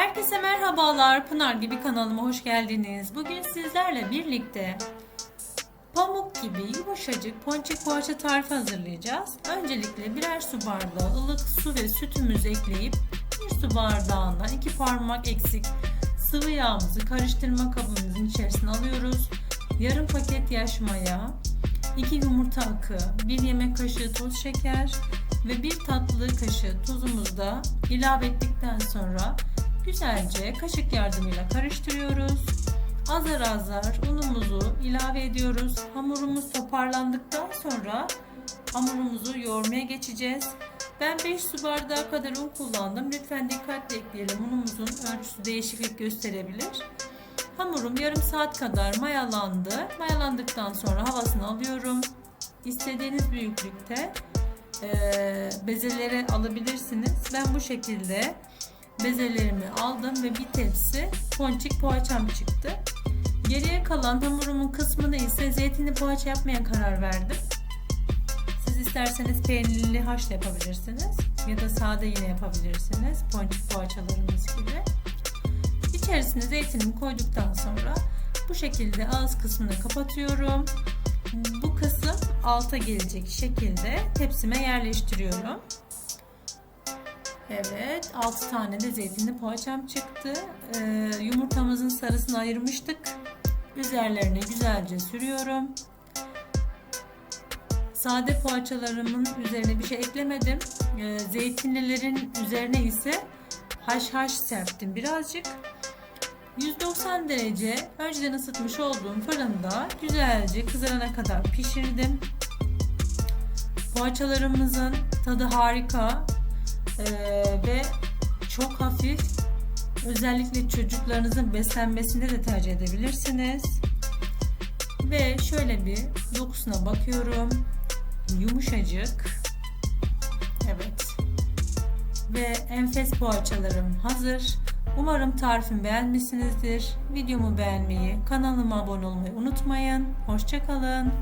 Herkese merhabalar. Pınar gibi kanalıma hoş geldiniz. Bugün sizlerle birlikte pamuk gibi yumuşacık ponçik poğaça tarifi hazırlayacağız. Öncelikle birer su bardağı ılık su ve sütümüzü ekleyip bir su bardağından iki parmak eksik sıvı yağımızı karıştırma kabımızın içerisine alıyoruz. Yarım paket yaş maya, 2 yumurta akı, 1 yemek kaşığı toz şeker ve 1 tatlı kaşığı tuzumuzu da ilave ettikten sonra güzelce kaşık yardımıyla karıştırıyoruz. Azar azar unumuzu ilave ediyoruz. Hamurumuz toparlandıktan sonra hamurumuzu yoğurmaya geçeceğiz. Ben 5 su bardağı kadar un kullandım. Lütfen dikkatli ekleyelim. Unumuzun ölçüsü değişiklik gösterebilir. Hamurum yarım saat kadar mayalandı. Mayalandıktan sonra havasını alıyorum. İstediğiniz büyüklükte bezeleri alabilirsiniz. Ben bu şekilde bezelerimi aldım ve bir tepsi ponçik poğaçam çıktı. Geriye kalan hamurumun kısmını ise zeytinli poğaça yapmaya karar verdim. Siz isterseniz peynirli haş da yapabilirsiniz ya da sade yine yapabilirsiniz. Ponçik poğaçalarımız gibi. İçerisine zeytinimi koyduktan sonra bu şekilde ağız kısmını kapatıyorum. Bu kısım alta gelecek şekilde tepsime yerleştiriyorum. Evet 6 tane de zeytinli poğaçam çıktı. Ee, yumurtamızın sarısını ayırmıştık. Üzerlerine güzelce sürüyorum. Sade poğaçalarımın üzerine bir şey eklemedim. Ee, zeytinlilerin üzerine ise haşhaş serptim birazcık. 190 derece önceden ısıtmış olduğum fırında güzelce kızarana kadar pişirdim. Poğaçalarımızın tadı harika ee, ve çok hafif. Özellikle çocuklarınızın beslenmesinde de tercih edebilirsiniz. Ve şöyle bir dokusuna bakıyorum. Yumuşacık. Evet. Ve enfes poğaçalarım hazır. Umarım tarifimi beğenmişsinizdir. Videomu beğenmeyi, kanalıma abone olmayı unutmayın. Hoşçakalın.